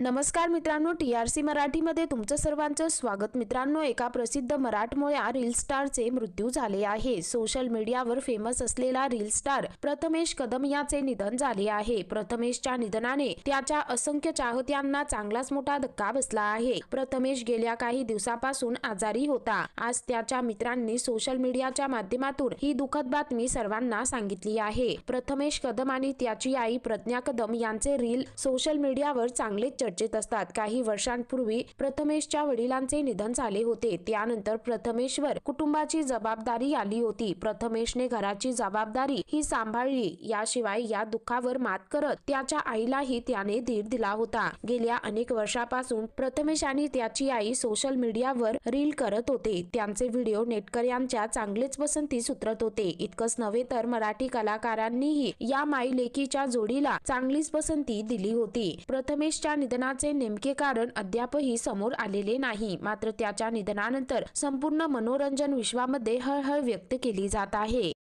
नमस्कार मित्रांनो T R C मराठीमध्ये तुमचं सर्वांचं स्वागत. मित्रांनो एका प्रसिद्ध मराठमोळ्या रील स्टारचे मृत्यू झाले आहे. सोशल मीडियावर फेमस असलेला रील स्टार प्रथमेश कदम याचे निधन झाले आहे. प्रथमेशच्या निधनाने त्याच्या असंख्य चाहत्यांना चांगलाच मोठा धक्का बसला आहे. प्रथमेश गेल्या काही दिवसापासून आजारी होता. आज त्याच्या मित्रांनी सोशल मीडियाच्या माध्यमातून ही दुःखद बातमी सर्वांना सांगितली आहे. प्रथमेश कदम आणि त्याची आई प्रज्ञा कदम यांचे रील सोशल मीडियावर चांगलेच चर्चेत असतात. काही वर्षांपूर्वी प्रथमेशच्या वडिलांचे निधन झाले होते. त्यानंतर प्रथमेशवर कुटुंबाची जबाबदारी आली होती. प्रथमेशने घराची जबाबदारी ही सांभाळली. याशिवाय या दुःखावर मात करत त्याच्या आईलाही त्याने धीर दिला होता. गेल्या अनेक वर्षापासून प्रथमेश आणि त्याची आई सोशल मीडियावर रील करत होते. त्यांचे व्हिडिओ नेटकऱ्यांच्या चांगलेच पसंतीस उतरत होते. इतकंच नव्हे तर मराठी कलाकारांनीही या माई लेकीच्या जोडीला चांगलीच पसंती दिली होती. प्रथमेशच्या निधन निधनाचे नेमके कारण अद्यापही समोर आलेले नाही. मात्र त्याच्या निधनानंतर संपूर्ण मनोरंजन विश्वामध्ये हळहळ व्यक्त केली जात आहे.